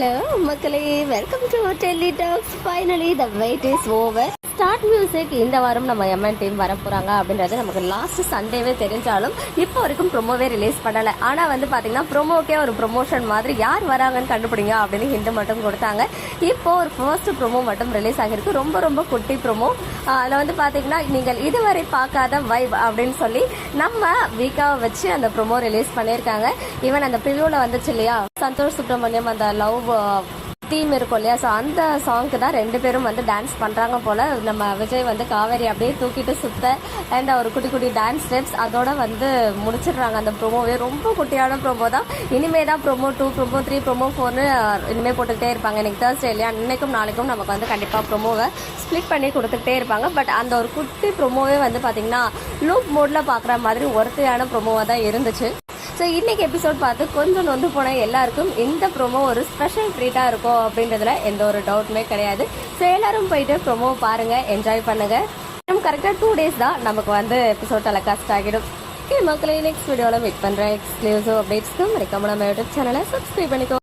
Hello மக்களே. Welcome to Delhi talks finally the wait is over start music இந்த வாரம் நம்ம எம்என் டீம் வர போகிறாங்க அப்படின்றது நமக்கு லாஸ்ட் சண்டேவே தெரிஞ்சாலும் இப்போ வரைக்கும் ப்ரொமோவே ரிலீஸ் பண்ணலை. ஆனால் வந்து பார்த்தீங்கன்னா ப்ரொமோக்கே ஒரு ப்ரொமோஷன் மாதிரி யார் வராங்கன்னு கண்டுபிடிங்க அப்படின்னு ஹிண்ட் மட்டும் கொடுத்தாங்க. இப்போ ஒரு ஃபர்ஸ்ட் ப்ரொமோ மட்டும் ரிலீஸ் ஆகியிருக்கு. ரொம்ப ரொம்ப குட்டி ப்ரொமோ அதில் வந்து பார்த்தீங்கன்னா நீங்கள் இதுவரை பார்க்காத வைப் அப்படின்னு சொல்லி நம்ம வீக்காவை வச்சு அந்த ப்ரொமோ ரிலீஸ் பண்ணியிருக்காங்க. ஈவன் அந்த ப்ரிவியூவில் வந்துச்சு இல்லையா? சந்தோஷ் சுப்ரமணியம் அந்த லவ் தீம் இருக்கும் இல்லையா? ஸோ அந்த சாங்க்கு தான் ரெண்டு பேரும் வந்து டான்ஸ் பண்ணுறாங்க போல். நம்ம விஜய் வந்து காவேரி அப்படியே தூக்கிட்டு சுத்த அண்ட் ஒரு குட்டி குட்டி டான்ஸ் ஸ்டெப்ஸ் அதோட வந்து முடிச்சிடுறாங்க. அந்த ப்ரோமோவே ரொம்ப குட்டியான ப்ரோமோ தான். இனிமே தான் promo two promo three promo ஃபோர்னு இனிமேல் போட்டுக்கிட்டே இருப்பாங்க. இன்றைக்கி தேர்ஸ்டே இல்லையா? இன்றைக்கும் நாளைக்கும் நமக்கு வந்து கண்டிப்பாக ப்ரோமோவை ஸ்ப்ளிட் பண்ணி கொடுத்துட்டே இருப்பாங்க. பட் அந்த ஒரு குட்டி ப்ரோமோவே வந்து பார்த்திங்கன்னா லூப் மோடில் பார்க்குற மாதிரி ஒருத்தையான ப்ரோமோவாக தான் இருந்துச்சு. ஸோ இன்னைக்கு எபிசோட் பார்த்து கொஞ்சம் நொந்து போன எல்லாருக்கும் இந்த ப்ரோமோ ஒரு ஸ்பெஷல் ட்ரீட்டாக இருக்கும் அப்படின்றதுல எந்த ஒரு டவுட்டுமே கிடையாது. ஸோ எல்லாரும் போயிட்டு ப்ரோமோ பாருங்க என்ஜாய் பண்ணுங்க. கரெக்டாக டூ டேஸ் தான் நமக்கு வந்து எபிசோட் டெலகாஸ்ட் ஆகிடும். ஓகே மக்களை நெக்ஸ்ட் வீடியோவில் மீட் பண்ணுறேன் எக்ஸ்க்ளூசிவ் அப்டேட்ஸ்க்கு மறக்காம நம்ம யூடியூப் சேனலை சப்ஸ்கிரைப் பண்ணிக்கோ.